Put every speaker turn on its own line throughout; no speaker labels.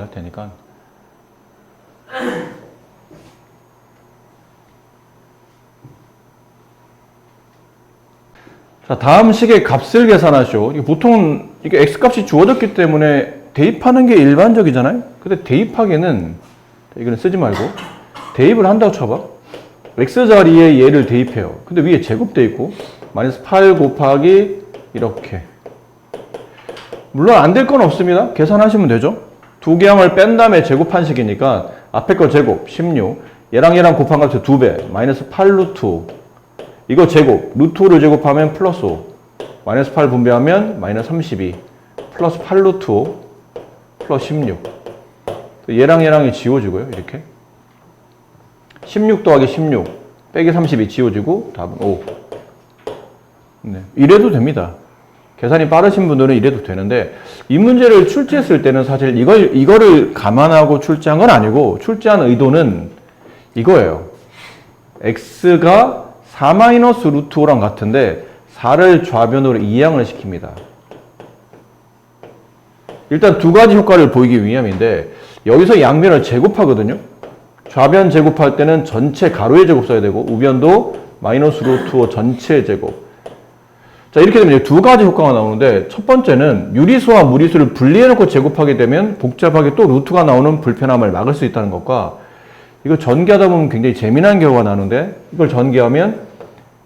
할 테니까. 자, 다음 식의 값을 계산하시오. 이게 보통 이게 x 값이 주어졌기 때문에 대입하는 게 일반적이잖아요. 근데 대입하기는 이거는 쓰지 말고 대입을 한다고 쳐봐. x 자리에 얘를 대입해요. 근데 위에 제곱돼 있고 마이너스 8 곱하기 이렇게. 물론 안 될 건 없습니다. 계산하시면 되죠. 두 개항을 뺀 다음에 제곱한 식이니까 앞에 거 제곱 16 얘랑 얘랑 곱한 값이 2배 마이너스 8 루트 이거 제곱 루트를 제곱하면 플러스 5 마이너스 8 분배하면 마이너스 32 플러스 8 루트 5 플러스 16 얘랑 얘랑이 지워지고요 이렇게. 16 더하기 16 빼기 32 지워지고 답은 5 네. 이래도 됩니다 계산이 빠르신 분들은 이래도 되는데 이 문제를 출제했을 때는 사실 이걸 이거를 감안하고 출제한 건 아니고 출제한 의도는 이거예요. x가 4 마이너스 루트 5랑 같은데 4를 좌변으로 이항을 시킵니다. 일단 두 가지 효과를 보이기 위함인데 여기서 양변을 제곱하거든요. 좌변 제곱할 때는 전체 가로의 제곱 써야 되고 우변도 마이너스 루트 5 전체 제곱. 자 이렇게 되면 이제 두 가지 효과가 나오는데 첫 번째는 유리수와 무리수를 분리해놓고 제곱하게 되면 복잡하게 또 루트가 나오는 불편함을 막을 수 있다는 것과 이거 전개하다 보면 굉장히 재미난 결과가 나는데 이걸 전개하면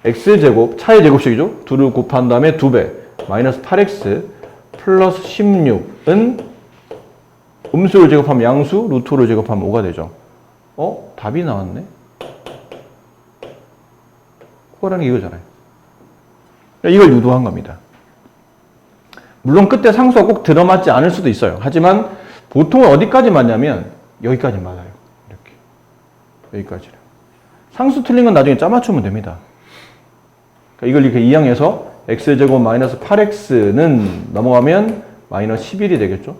x제곱 차의 제곱식이죠? 둘을 곱한 다음에 2배 마이너스 8x 플러스 16은 음수를 제곱하면 양수 루트를 제곱하면 5가 되죠. 어? 답이 나왔네? 그거라는 게 이거잖아요 이걸 유도한 겁니다. 물론 끝에 상수가 꼭 들어맞지 않을 수도 있어요. 하지만 보통은 어디까지 맞냐면 여기까지 맞아요. 이렇게. 여기까지요. 상수 틀린 건 나중에 짜맞추면 됩니다. 그러니까 이걸 이렇게 이항해서 x제곱 마이너스 8x는 넘어가면 마이너스 11이 되겠죠.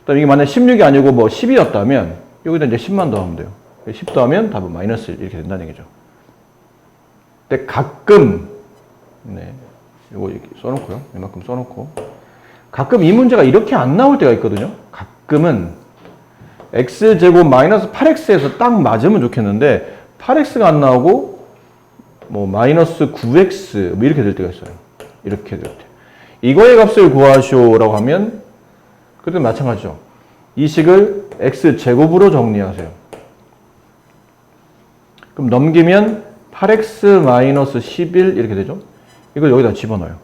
그다음 이게 만약 16이 아니고 뭐 10이었다면 여기다 이제 10만 더하면 돼요. 10 더하면 답은 마이너스 1 이렇게 된다는 얘기죠. 근데 가끔 네. 이거 써놓고요. 이만큼 써놓고. 가끔 이 문제가 이렇게 안 나올 때가 있거든요. 가끔은 x제곱 마이너스 8x에서 딱 맞으면 좋겠는데 8x가 안 나오고 뭐 마이너스 9x 뭐 이렇게 될 때가 있어요. 이렇게 될 때. 이거의 값을 구하시오라고 하면 그때 마찬가지죠. 이 식을 x제곱으로 정리하세요. 그럼 넘기면 8x 마이너스 11 이렇게 되죠. 이걸 여기다 집어넣어요.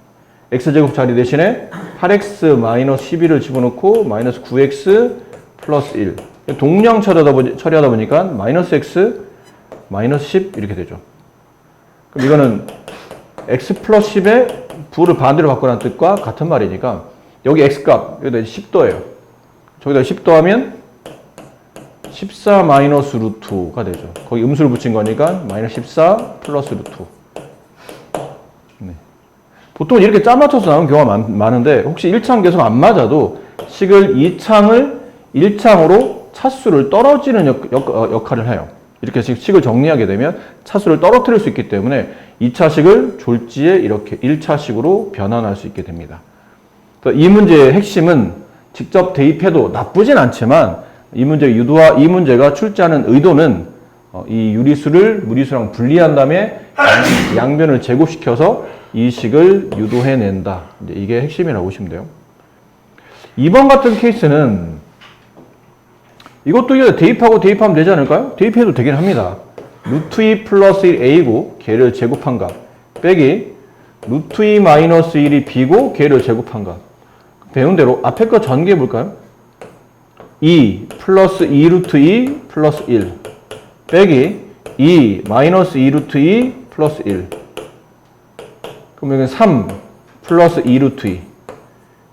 x제곱 자리 대신에 8x 마이너스 11을 집어넣고 마이너스 9x 플러스 1. 동량 처리하다, 보니, 처리하다 보니까 마이너스 x 마이너스 10 이렇게 되죠. 그럼 이거는 x 플러스 10에 부를 반대로 바꾸라는 뜻과 같은 말이니까 여기 x값 여기다 10도예요. 저기다 10 더하면 14 마이너스 루트가 되죠. 거기 음수를 붙인 거니까 마이너스 14 플러스 루트. 보통 이렇게 짜 맞춰서 나오는 경우가 많, 은데 혹시 1창 계속 안 맞아도 식을 2창을 1창으로 차수를 떨어지는 역, 역, 어, 역할을 해요. 이렇게 식을 정리하게 되면 차수를 떨어뜨릴 수 있기 때문에 2차식을 졸지에 이렇게 1차식으로 변환할 수 있게 됩니다. 이 문제의 핵심은 직접 대입해도 나쁘진 않지만 이 문제 유도와 이 문제가 출제하는 의도는 어, 이 유리수를 무리수랑 분리한 다음에 양변을 제곱시켜서 이 식을 유도해낸다. 이게 핵심이라고 보시면 돼요. 2번 같은 케이스는 이것도 대입하고 대입하면 되지 않을까요? 대입해도 되긴 합니다. 루트 2 플러스 1a고 걔를 제곱한 값 빼기 루트 2 마이너스 1이 b고 걔를 제곱한 값 배운 대로 앞에 거 전개해 볼까요? 2 플러스 2 루트 2 플러스 1 빼기 2 마이너스 2 루트 2 플러스 1 그럼 여기 3 플러스 2 루트 2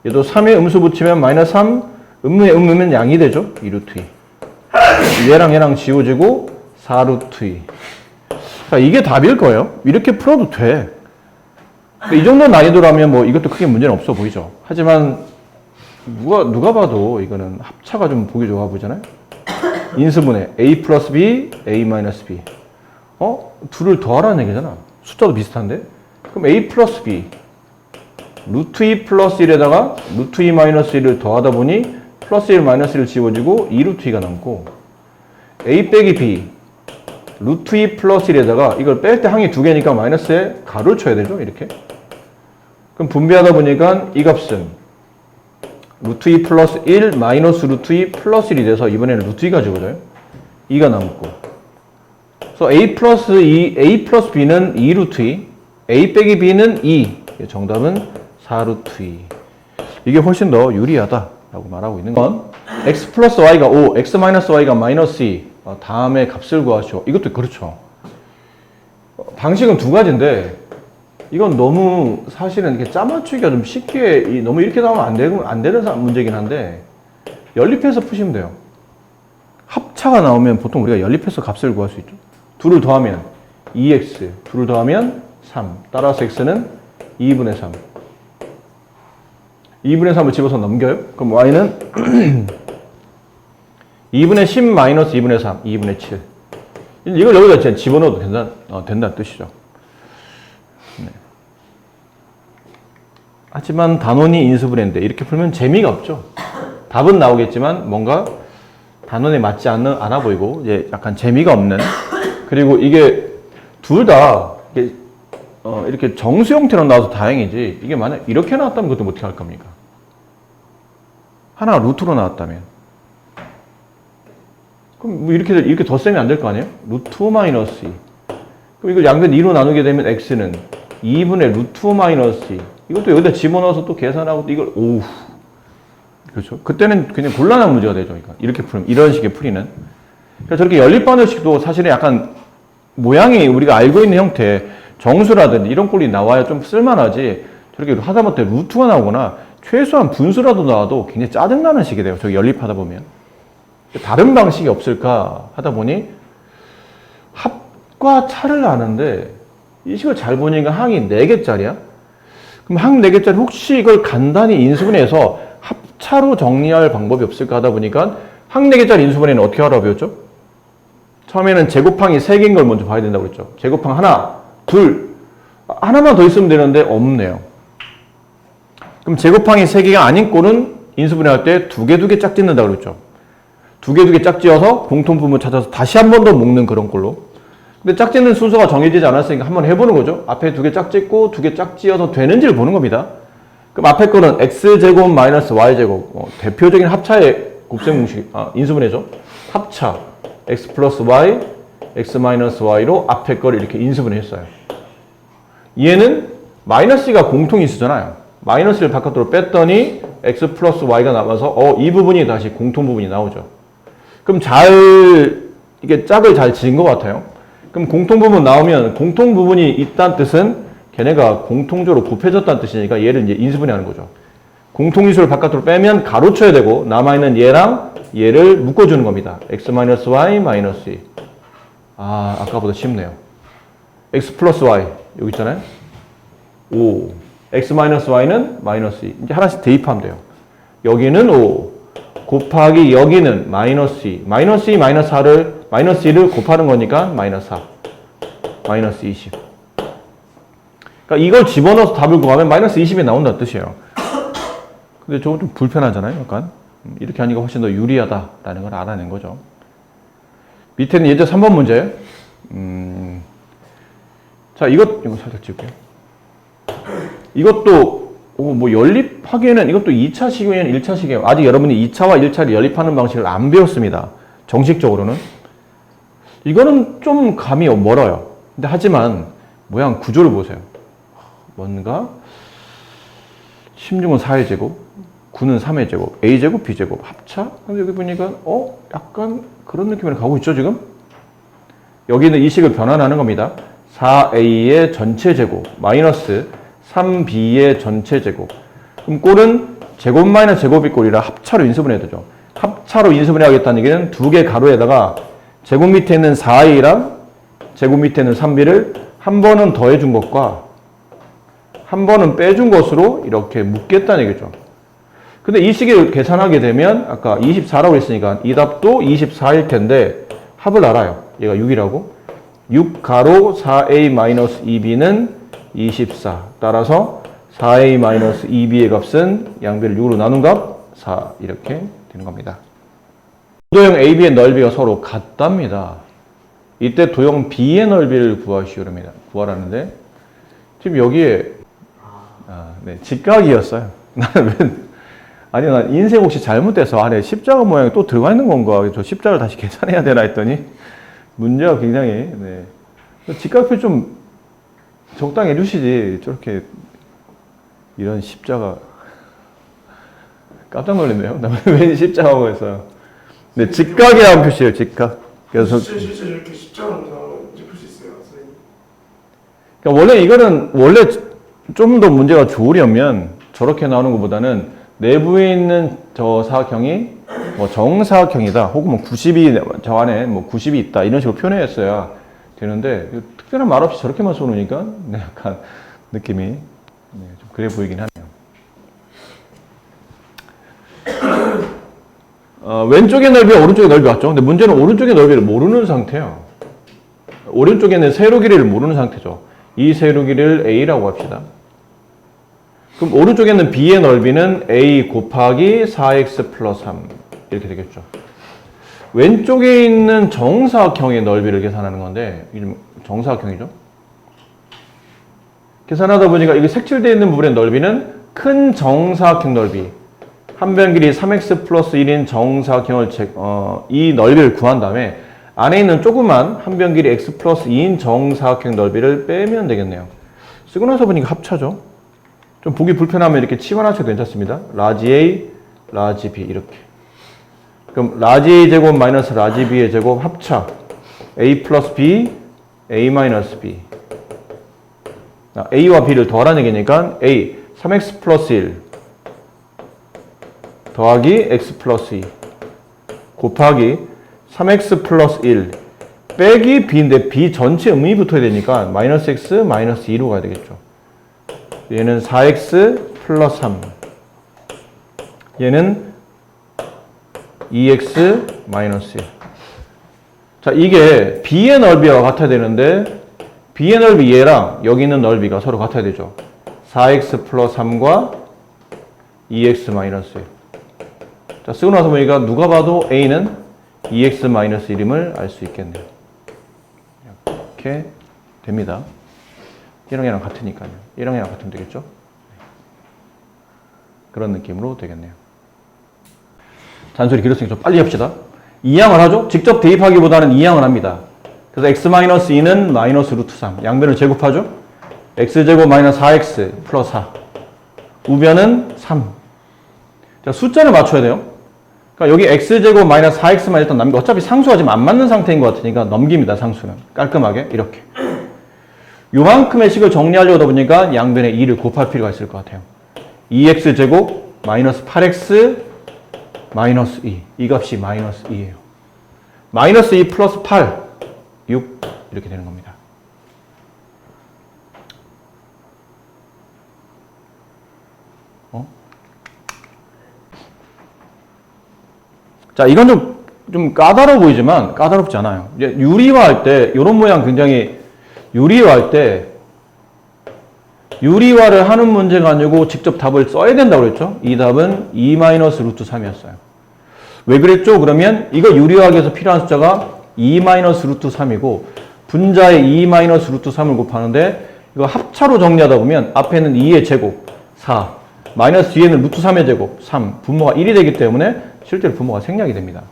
얘도 3에 음수 붙이면 마이너스 3 음무에 음무면 양이 되죠? 2 루트 2 얘랑 얘랑 지워지고 4 루트 2 자, 이게 답일 거예요. 이렇게 풀어도 돼. 이 정도 난이도라면 뭐 이것도 크게 문제는 없어 보이죠. 하지만 누가 누가 봐도 이거는 합차가 좀 보기 좋아 보이잖아요 인수분해 a 플러스 b, a 마이너스 b. 어? 둘을 더하라는 얘기잖아. 숫자도 비슷한데? 그럼 a 플러스 b. 루트 2 플러스 1에다가 루트 2 마이너스 1을 더하다 보니 플러스 1 마이너스 1 지워지고 2 루트 2가 남고 a 빼기 b 루트 2 플러스 1에다가 이걸 뺄 때 항이 두 개니까 마이너스에 가로를 쳐야 되죠 이렇게 그럼 분배하다 보니까 이 값은 루트 2 플러스 1 마이너스 루트 2 플러스 1이 돼서 이번에는 루트 2가 적어져요. 2가 남고. 그래서 a 플러스 2 a 플러스 b는 2 루트 2 a 빼기 b는 2 정답은 4 루트 2 이게 훨씬 더 유리하다라고 말하고 있는 건 x 플러스 y가 5, x 마이너스 y가 마이너스 2 어, 다음에 값을 구하시오. 이것도 그렇죠. 어, 방식은 두 가지인데 이건 너무 사실은 이렇게 짜맞추기가 좀 쉽게 이- 너무 이렇게 나오면 안 되고 안 되는 사- 문제긴 한데 연립해서 푸시면 돼요. 합차가 나오면 보통 우리가 연립해서 값을 구할 수 있죠. 둘을 더하면 2x, 둘을 더하면 3. 따라서 x는 2분의 3. 2분의 3을 집어서 넘겨요. 그럼 y는 2분의 10 마이너스 2분의 3, 2분의 7. 이걸 여기다 집어넣어도 된다, 어, 된다는 뜻이죠. 하지만 단원이 인수분해인데 이렇게 풀면 재미가 없죠. 답은 나오겠지만 뭔가 단원에 맞지 않는, 않아 보이고 이제 약간 재미가 없는 그리고 이게 둘 다 이렇게, 어, 이렇게 정수 형태로 나와서 다행이지 이게 만약 이렇게 나왔다면 그것도 어떻게 할 겁니까? 하나가 루트로 나왔다면 그럼 뭐 이렇게 이렇게 덧셈이 안 될 거 아니에요? 루트 마이너스 2. 그럼 이걸 양변 2로 나누게 되면 x는 2분의 루트 마이너스 2. 이것도 여기다 집어넣어서 또 계산하고 또 이걸 오우. 그렇죠? 그때는 그냥 곤란한 문제가 되죠. 그러니까 이렇게 풀면 이런 식의 풀이는. 그래서 저렇게 연립 방정식도 사실은 약간 모양이 우리가 알고 있는 형태 정수라든지 이런 꼴이 나와야 좀 쓸만하지. 저렇게 하다못해 루트가 나오거나 최소한 분수라도 나와도 굉장히 짜증나는 식이 돼요. 저기 연립하다 보면. 다른 방식이 없을까 하다 보니 합과 차를 아는데 이 식을 잘 보니까 항이 4개짜리야? 그럼 항 4개짜리 혹시 이걸 간단히 인수분해해서 합차로 정리할 방법이 없을까 하다 보니까 항 4개짜리 인수분해는 어떻게 하라고 배웠죠? 처음에는 제곱항이 3개인 걸 먼저 봐야 된다고 그랬죠. 제곱항 하나, 둘, 하나만 더 있으면 되는데 없네요. 그럼 제곱항이 3개가 아닌 꼴은 인수분해할 때 두 개 두 개 짝 짓는다고 그랬죠. 두 개 두 개 짝지어서 공통부분 찾아서 다시 한 번 더 묶는 그런 걸로. 근데 짝짓는 순서가 정해지지 않았으니까 한번 해보는 거죠. 앞에 두 개 짝짓고 두 개 짝지어서 되는지를 보는 겁니다. 그럼 앞에 거는 x제곱 마이너스 y제곱 어, 대표적인 합차의 곱셈 공식 아, 인수분해죠. 합차 x 플러스 y x 마이너스 y로 앞에 거를 이렇게 인수분해했어요. 얘는 마이너스가 공통 인수잖아요. 마이너스를 바깥으로 뺐더니 x 플러스 y가 남아서 어, 이 부분이 다시 공통 부분이 나오죠. 그럼 잘 이게 짝을 잘 지은 것 같아요. 그럼 공통 부분 나오면 공통 부분이 있다는 뜻은 걔네가 공통적으로 곱해졌다는 뜻이니까 얘를 이제 인수분해하는 거죠. 공통 인수를 바깥으로 빼면 가로쳐야 되고 남아 있는 얘랑 얘를 묶어주는 겁니다. x 마이너스 y 마이너스 2. 아 아까보다 쉽네요. x 플러스 y 여기 있잖아요. 5. x 마이너스 y는 마이너스 2. 이제 하나씩 대입하면 돼요. 여기는 5. 곱하기 여기는 마이너스 2. 마이너스 2, 마이너스 4를, 마이너스 2를 곱하는 거니까 마이너스 4. 마이너스 20. 그러니까 이걸 집어넣어서 답을 구하면 마이너스 20이 나온다는 뜻이에요. 근데 저거 좀 불편하잖아요, 약간. 음, 이렇게 하니까 훨씬 더 유리하다라는 걸 알아낸 거죠. 밑에는 예제 3번 문제. 음, 자, 이것, 이거 살짝 찍을게요. 이것도 오, 뭐 연립하기에는 이것도 2차 시기에는 1차 시기예요. 아직 여러분이 2차와 1차를 연립하는 방식을 안 배웠습니다. 정식적으로는. 이거는 좀 감이 멀어요. 근데 하지만 모양 구조를 보세요. 뭔가 16은 4의 제곱, 9는 3의 제곱, a 제곱, b 제곱 합차. 근데 여기 보니까 어 약간 그런 느낌으로 가고 있죠 지금? 여기는 이 식을 변환하는 겁니다. 4a의 전체 제곱 마이너스 3b의 전체 제곱. 그럼 꼴은 제곱 마이너스 제곱이 꼴이라 합차로 인수분해야 되죠. 합차로 인수분해 하겠다는 얘기는 두 개 가로에다가 제곱 밑에 있는 4a랑 제곱 밑에 있는 3b를 한 번은 더해 준 것과 한 번은 빼준 것으로 이렇게 묶겠다는 얘기죠. 근데 이 식을 계산하게 되면 아까 24라고 했으니까 이 답도 24일 텐데 합을 알아요. 얘가 6이라고. 6 가로 4a 마이너스 2b는 24. 따라서 4a 마이너스 2b의 값은 양변을 6으로 나눈 값 4 이렇게 되는 겁니다. 도형 AB의 넓이가 서로 같답니다. 이때 도형 B의 넓이를 구하시오랍니다. 구하라는데 지금 여기에 아, 네, 직각이었어요. 나는 왜 아니 난 인쇄 혹시 잘못돼서 안에 십자가 모양이 또 들어가 있는 건가? 저 십자가를 다시 계산해야 되나 했더니 문제가 굉장히 네. 직각표 좀 적당히 해주시지 저렇게 이런 십자가 깜짝 놀랐네요. 나왜 십자가고 해서 네 직각이라는 표시예요. 직각. 그래서
실제 실제 이렇게 이제 풀수 있어요, 선생님.
그러니까 원래 이거는 원래 좀 더 문제가 좋으려면 저렇게 나오는 것보다는 내부에 있는 저 사각형이 뭐 정사각형이다 혹은 뭐 90이 저 안에 뭐 90이 있다 이런 식으로 표현했어야 되는데 특별한 말 없이 저렇게만 써놓으니까 네, 약간 느낌이 네, 좀 그래 보이긴 하네요. 어, 왼쪽의 넓이와 오른쪽의 넓이 같죠? 근데 문제는 오른쪽의 넓이를 모르는 상태예요. 오른쪽에는 세로 길이를 모르는 상태죠. 이 세로 길이를 A라고 합시다. 그럼 오른쪽에는 B의 넓이는 A 곱하기 4X 플러스 3 이렇게 되겠죠. 왼쪽에 있는 정사각형의 넓이를 계산하는 건데 정사각형이죠. 계산하다 보니까 이게 색칠되어 있는 부분의 넓이는 큰 정사각형 넓이 한 변 길이 3x 플러스 1인 정사각형을 제, 어, 이 넓이를 구한 다음에 안에 있는 조그만 한 변 길이 x 플러스 2인 정사각형 넓이를 빼면 되겠네요. 쓰고 나서 보니까 합차죠. 좀 보기 불편하면 이렇게 치환하셔도 괜찮습니다. 라지 A, 라지 B 이렇게. 그럼 라지 A 제곱 마이너스 라지 B의 제곱 합차 A 플러스 B, A 마이너스 B. 아, A와 B를 더하라는 얘기니까 A 3x 플러스 1 더하기 x 플러스 2 곱하기 3x 플러스 1 빼기 b인데 b 전체 음이 붙어야 되니까 마이너스 x 마이너스 2로 가야 되겠죠. 얘는 4x 플러스 3 얘는 2x 마이너스 1 자, 이게 b의 넓이와 같아야 되는데 b의 넓이 얘랑 여기 있는 넓이가 서로 같아야 되죠. 4x 플러스 3과 2x 마이너스 1. 자, 쓰고 나서 보니까 누가 봐도 a는 2x 마이너스 1임을 알 수 있겠네요. 이렇게 됩니다. 얘랑 얘랑 같으니까요. 얘랑 얘랑 같으면 되겠죠? 그런 느낌으로 되겠네요. 잔소리 길었으니까 좀 빨리 합시다. 이항을 하죠? 직접 대입하기보다는 이항을 합니다. 그래서 x-2는 마이너스 루트 3. 양변을 제곱하죠? x제곱 마이너스 4x 플러스 4. 우변은 3. 자, 숫자를 맞춰야 돼요. 그러니까 여기 x제곱 마이너스 4x만 일단 남기고 어차피 상수가 지금 안 맞는 상태인 것 같으니까 넘깁니다, 상수는. 깔끔하게, 이렇게. 요만큼의 식을 정리하려다 보니까 양변에 2를 곱할 필요가 있을 것 같아요. 2x제곱 마이너스 8x 마이너스 2. 이 값이 마이너스 2예요. 마이너스 2 플러스 8, 6 이렇게 되는 겁니다. 자, 이건 좀, 좀 까다로워 보이지만 까다롭지 않아요. 이제 유리화할 때 이런 모양 굉장히 유리화할 때 유리화를 하는 문제가 아니고 직접 답을 써야 된다고 그랬죠? 이 답은 2 마이너스 루트 3이었어요. 왜 그랬죠? 그러면 이거 유리화하기 위해서 필요한 숫자가 2 마이너스 루트 3이고 분자에 2 마이너스 루트 3을 곱하는데 이거 합차로 정리하다 보면 앞에는 2의 제곱 4 마이너스 뒤에는 루트 3의 제곱 3 분모가 1이 되기 때문에 실제로 분모가 생략이 됩니다.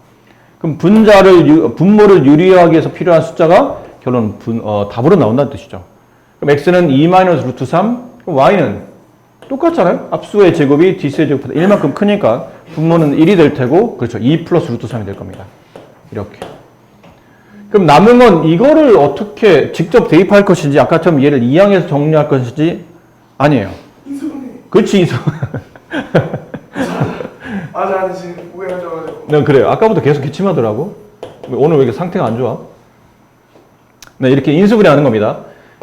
그럼 분자를 유- 분모를 유리화하기 위해서 필요한 숫자가 결론 분, 어, 답으로 나온다는 뜻이죠. 그럼 x는 2 마이너스 루트 3, 그럼 y는 똑같잖아요. 앞수의 제곱이 뒷수의 제곱보다 1만큼 크니까 분모는 1이 될 테고 그렇죠. 2 플러스 루트 3이 될 겁니다. 이렇게. 그럼 남은 건 이거를 어떻게 직접 대입할 것인지 아까처럼 얘를 이항해서 정리할 것인지 아니에요. 그렇지. 이소-
아직 아직 지금 오해 하셔가지고.
네, 그래요. 아까부터 계속 기침하더라고. 오늘 왜 이렇게 상태가 안 좋아? 네, 이렇게 인수분해 하는 겁니다.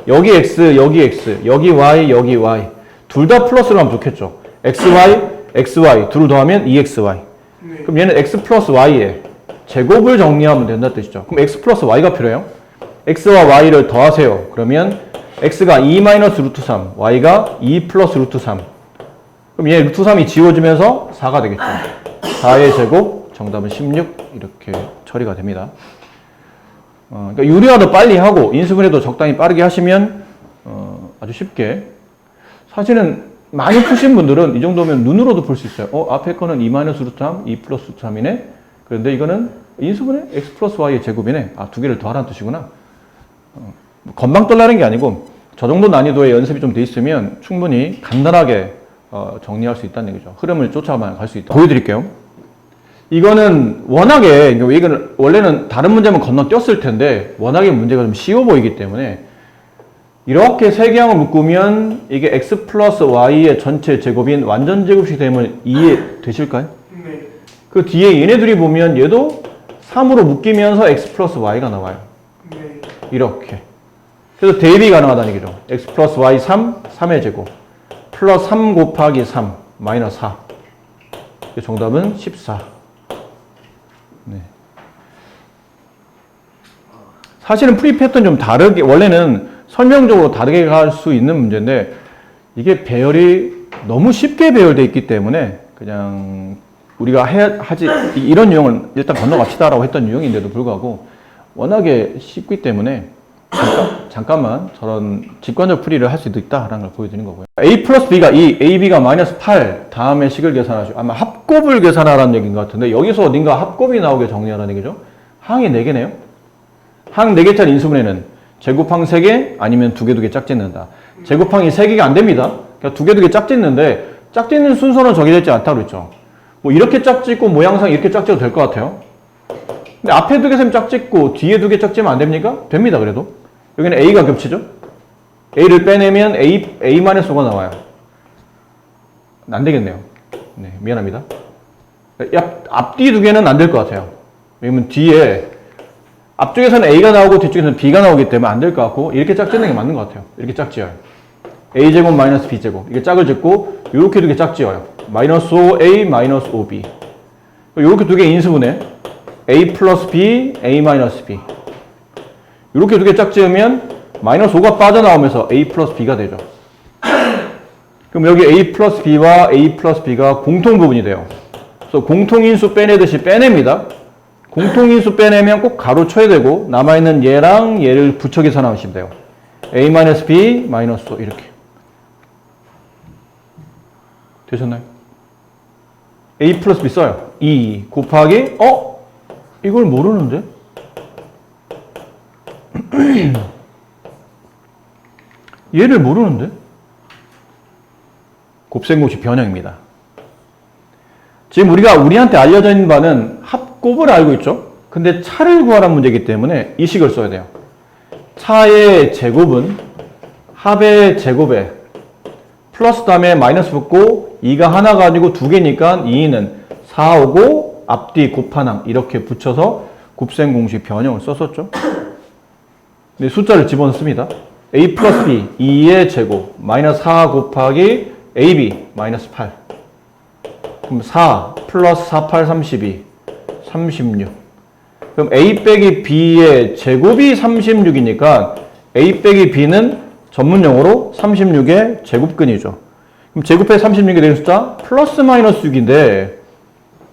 여기 x, 여기 x, 여기 y, 여기 y. 둘 다 플러스로 하면 좋겠죠. xy, xy. 둘을 더하면 2xy.
네.
그럼 얘는 x 플러스 y에 제곱을 정리하면 된다 뜻이죠. 그럼 x 플러스 y가 필요해요. x와 y를 더하세요. 그러면 x가 2 마이너스 루트 3, y가 2 플러스 루트 3. 그럼 얘 루트 3이 지워지면서 4가 되겠죠. 4의 제곱, 정답은 16 이렇게 처리가 됩니다. 어, 그러니까 유리화도 빨리 하고 인수분해도 적당히 빠르게 하시면 어, 아주 쉽게 사실은 많이 푸신 분들은 이 정도면 눈으로도 풀수 있어요. 어, 앞에 거는 2 마이너스 루트 3, 2 플러스 루트 3이네. 그런데 이거는 인수분해 x 플러스 y의 제곱이네. 아, 두 개를 더하라는 뜻이구나. 어, 건방 떨라는 게 아니고 저 정도 난이도의 연습이 좀 돼 있으면 충분히 간단하게 어, 정리할 수 있다는 얘기죠. 흐름을 쫓아만 갈 수 있다. 보여드릴게요. 이거는 워낙에 이거는 원래는 다른 문제면 건너뛰었을 텐데 워낙에 문제가 좀 쉬워 보이기 때문에 이렇게 세 개항을 묶으면 이게 x 플러스 y의 전체 제곱인 완전 제곱식 되면 이해 되실까요?
네.
그 뒤에 얘네들이 보면 얘도 3으로 묶이면서 x 플러스 y가 나와요.
네.
이렇게. 그래서 대입이 가능하다는 얘기죠. x 플러스 y 3, 3의 제곱. 플러스 3 곱하기 3, 마이너스 4. 이 정답은 14. 네. 사실은 프리 패턴 좀 다르게, 원래는 설명적으로 다르게 갈 수 있는 문제인데, 이게 배열이 너무 쉽게 배열되어 있기 때문에, 그냥 우리가 해, 하지, 이- 이런 유형은 일단 건너갑시다라고 했던 유형인데도 불구하고, 워낙에 쉽기 때문에, 잠깐, 잠깐만 저런 직관적 풀이를 할 수도 있다라는 걸 보여드리는 거고요. a 플러스 b가 2, ab가 마이너스 8 다음에 식을 계산하시고 아마 합곱을 계산하라는 얘기인 것 같은데 여기서 어딘가 합곱이 나오게 정리하라는 얘기죠. 항이 4개네요. 항 4개짜리 인수분해는 제곱항 3개 아니면 2개 2개 짝짓는다. 제곱항이 3개가 안 됩니다. 그러니까 2개 2개 짝짓는데 짝짓는 순서는 정해져 있지 않다고 그랬죠. 뭐 이렇게 짝짓고 모양상 이렇게 짝짓도 될 것 같아요. 근데 앞에 두 개 셈 짝짓고 뒤에 두 개 짝짓면 안 됩니까? 됩니다. 그래도 여기는 A가 겹치죠. A를 빼내면 A A-5가 나와요. 안 되겠네요. 네, 미안합니다. 앞, 앞뒤 두 개는 안 될 것 같아요. 왜냐면 뒤에 앞쪽에서는 A가 나오고 뒤쪽에서는 B가 나오기 때문에 안 될 것 같고 이렇게 짝짓는 게 맞는 것 같아요. 이렇게 짝지어요. A제곱 마이너스 B제곱 이게 짝을 짓고 이렇게 두 개 짝지어요. 마이너스 5A 마이너스 5B 이렇게 두 개 인수분해 A 플러스 B, A 마이너스 B 이렇게 두 개 짝지으면 마이너스 5가 빠져나오면서 A 플러스 B가 되죠. 그럼 여기 A 플러스 B와 A 플러스 B가 공통 부분이 돼요. 그래서 공통인수 빼내듯이 빼냅니다. 공통인수 빼내면 꼭 가로 쳐야 되고 남아있는 얘랑 얘를 붙여 계산하시면 돼요. A 마이너스 B 마이너스 5 이렇게. 되셨나요? A 플러스 B 써요. 2 곱하기 어? 이걸 모르는데? 얘를 모르는데? 곱셈공식 변형입니다. 지금 우리가 우리한테 알려져 있는 바는 합곱을 알고 있죠? 근데 차를 구하라는 문제이기 때문에 이 식을 써야 돼요. 차의 제곱은 합의 제곱에 플러스 다음에 마이너스 붙고 2가 하나 가지고 두 개니까 2는 4 오고 앞뒤 곱하나 이렇게 붙여서 곱셈 공식 변형을 썼었죠. 네, 숫자를 집어넣습니다. a 플러스 b 2의 제곱 마이너스 4 곱하기 ab 마이너스 8 그럼 4 플러스 4, 8, 32 36 그럼 a 빼기 b의 제곱이 36이니까 a 빼기 b는 전문용어로 36의 제곱근이죠. 그럼 제곱해 36이 되는 숫자 플러스 마이너스 6인데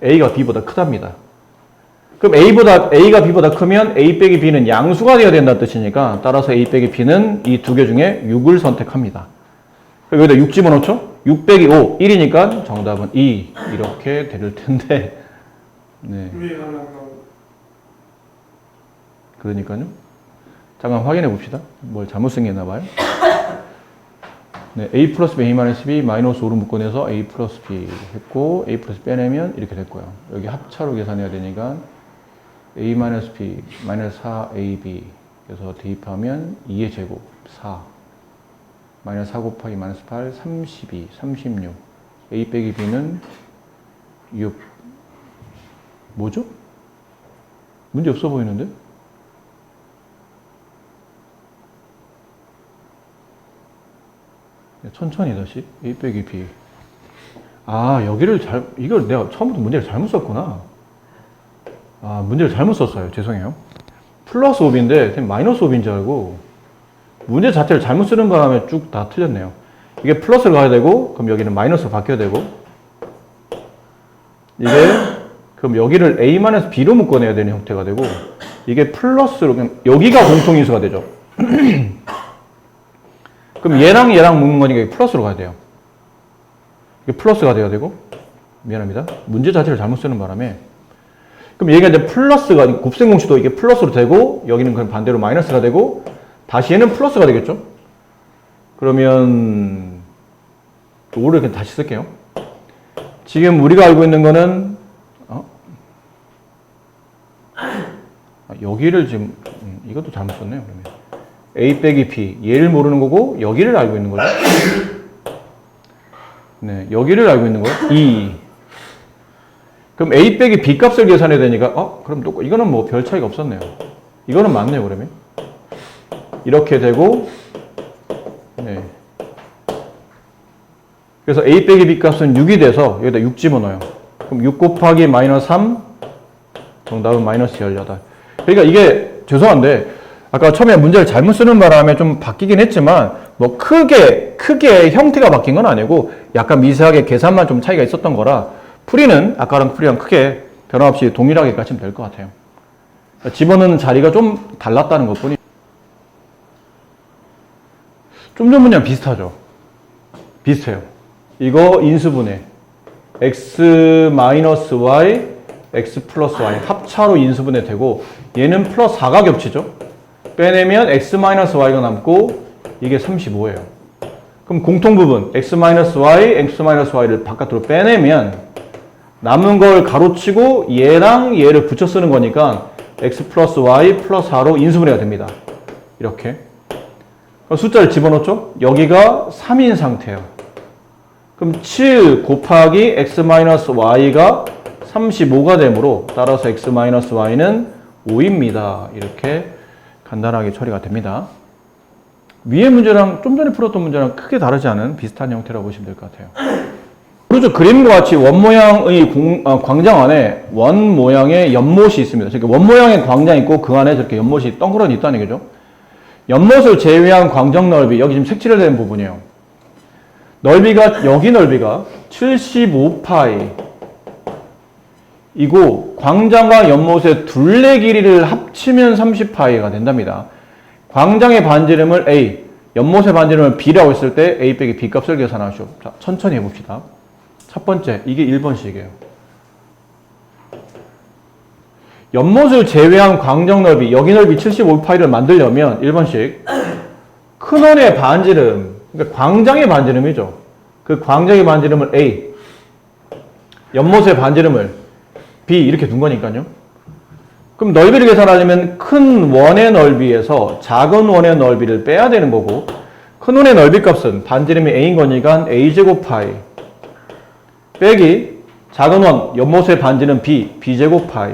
a가 b보다 크답니다. 그럼 a보다 a가 b보다 크면 a 빼기 b는 양수가 되어야 된다는 뜻이니까 따라서 a 빼기 b는 이 두 개 중에 6을 선택합니다. 여기다 6 집어넣죠? 6 빼기 5, 1이니까 정답은 2 이렇게 될 텐데 네. 그러니까요. 잠깐 확인해 봅시다. 뭘 잘못 쓴 게 있나 봐요. 네, a 플러스 b, a 마이너스 b, 마이너스 5로 묶어내서 a 플러스 b 했고 a 플러스 빼내면 이렇게 됐고요. 여기 합차로 계산해야 되니까 a 마이너스 b, 마이너스 4ab 그래서 대입하면 2의 제곱 4 마이너스 4 곱하기 마이너스 8, 32, 36 a 빼기 b는 6 뭐죠? 문제 없어 보이는데? 천천히 다시. A 빼기 b. 아 여기를 잘 이걸 내가 처음부터 문제를 잘못 썼구나 아 문제를 잘못 썼어요 죄송해요 플러스 5인데 마이너스 5인 줄 알고 문제 자체를 잘못 쓰는 바람에 쭉 다 틀렸네요 이게 플러스를 가야 되고 그럼 여기는 마이너스 바뀌어야 되고 이게 그럼 여기를 a-b로 묶어내야 되는 형태가 되고 이게 플러스로 그냥 여기가 공통인수가 되죠. 그럼 얘랑 얘랑 묶는 거니까 플러스로 가야 돼요. 이게 플러스가 돼야 되고 미안합니다. 문제 자체를 잘못 쓰는 바람에 그럼 얘가 이제 플러스가 곱셈 공식도 이게 플러스로 되고 여기는 그냥 반대로 마이너스가 되고 다시 얘는 플러스가 되겠죠? 그러면 오를 그냥 다시 쓸게요. 지금 우리가 알고 있는 거는 어? 아, 여기를 지금 음, 이것도 잘못 썼네요. 그러면 a 빼기 b 얘를 모르는 거고 여기를 알고 있는 거죠. 네, 여기를 알고 있는 거예요. 2. 그럼 a 빼기 b 값을 계산해야 되니까 어? 그럼 또 이거는 뭐 별 차이가 없었네요. 이거는 맞네요, 그러면. 이렇게 되고 네. 그래서 a 빼기 b 값은 6이 돼서 여기다 6 집어넣어요. 그럼 6 곱하기 마이너스 3 정답은 마이너스 18. 그러니까 이게 죄송한데 아까 처음에 문제를 잘못 쓰는 바람에 좀 바뀌긴 했지만 뭐 크게 크게 형태가 바뀐 건 아니고 약간 미세하게 계산만 좀 차이가 있었던 거라 풀이는 아까랑 풀이랑 크게 변화 없이 동일하게 가시면 될 것 같아요. 그러니까 집어넣는 자리가 좀 달랐다는 것 뿐이 좀전 문제랑 비슷하죠. 비슷해요. 이거 인수분해 x 마이너스 y x 플러스 y 합차로 인수분해 되고 얘는 플러스 4가 겹치죠. 빼내면 x 마이너스 y가 남고 이게 35예요. 그럼 공통 부분 x 마이너스 y, x 마이너스 y를 바깥으로 빼내면 남은 걸 가로치고 얘랑 얘를 붙여 쓰는 거니까 x 플러스 y 플러스 4로 인수분해가 됩니다. 이렇게. 숫자를 집어넣죠? 여기가 3인 상태예요. 그럼 7 곱하기 x 마이너스 y가 35가 되므로 따라서 x 마이너스 y는 5입니다. 이렇게 간단하게 처리가 됩니다. 위의 문제랑 좀 전에 풀었던 문제랑 크게 다르지 않은 비슷한 형태라고 보시면 될 것 같아요. 그렇죠. 그림과 같이 원 모양의 공- 어, 광장 안에 원 모양의 연못이 있습니다. 그러니까 원 모양의 광장이 있고 그 안에 저렇게 연못이 덩그러니 있다는 얘기죠. 연못을 제외한 광정 넓이, 여기 지금 색칠된 부분이에요. 넓이가, 여기 넓이가 75파이. 이고 광장과 연못의 둘레 길이를 합치면 30파이가 된답니다. 광장의 반지름을 A, 연못의 반지름을 B라고 했을 때 A 빼기 B 값을 계산하시오. 자, 천천히 해봅시다. 첫 번째, 이게 1번식이에요. 연못을 제외한 광정 넓이, 여기 넓이 75파이를 만들려면 1번식 큰 원의 반지름, 그러니까 광장의 반지름이죠. 그 광장의 반지름을 A, 연못의 반지름을 B 이렇게 둔 거니까요. 그럼 넓이를 계산하려면 큰 원의 넓이에서 작은 원의 넓이를 빼야 되는 거고 큰 원의 넓이 값은 반지름이 A인 거니까 A제곱 파이 빼기 작은 원 연못의 반지름 B, B제곱 파이.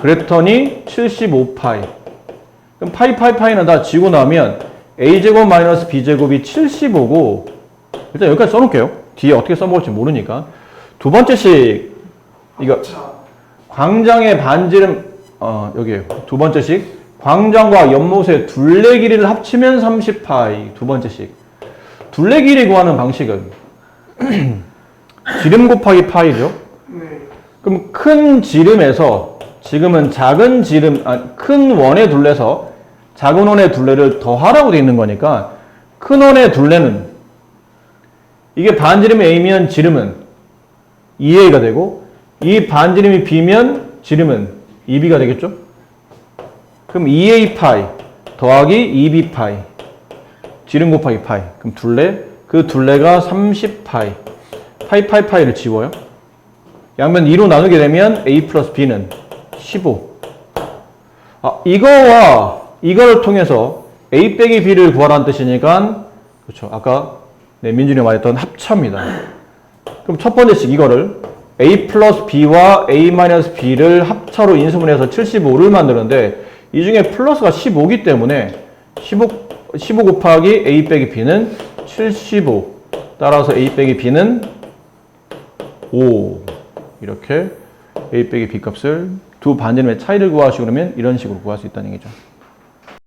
그랬더니 75 파이. 그럼 파이 파이 파이는 다 지고 나면 A제곱 마이너스 B제곱이 75고 일단 여기까지 써놓을게요. 뒤에 어떻게 써먹을지 모르니까. 두 번째 식. 이거
자,
광장의 반지름 어 여기에요. 두 번째 식. 광장과 연못의 둘레 길이를 합치면 30파이. 두 번째 식. 둘레 길이 구하는 방식은 지름 곱하기 파이죠.
네.
그럼 큰 지름에서 지금은 작은 지름 아, 큰 원의 둘레에서 작은 원의 둘레를 더하라고 돼 있는 거니까 큰 원의 둘레는 이게 반지름이 A면 지름은 2A가 되고 이 반지름이 B면 지름은 2B가 되겠죠? 그럼 2A 파이 더하기 2B 파이 지름 곱하기 파이 그럼 둘레 그 둘레가 30 파이 파이 파이 파이를 지워요. 양면 2로 나누게 되면 A 플러스 B는 15 아, 이거와 이거를 통해서 A 빼기 B를 구하라는 뜻이니까 그렇죠. 아까 네, 민준이 말했던 합차입니다. 그럼 첫 번째씩 이거를 a 플러스 b와 a 마이너스 b를 합차로 인수분해서 75를 만드는데 이 중에 플러스가 15기 때문에 15, 15 곱하기 a 빼기 b는 75 따라서 a 빼기 b는 5 이렇게 a 빼기 b 값을 두 반지름의 차이를 구하시고 그러면 이런 식으로 구할 수 있다는 얘기죠.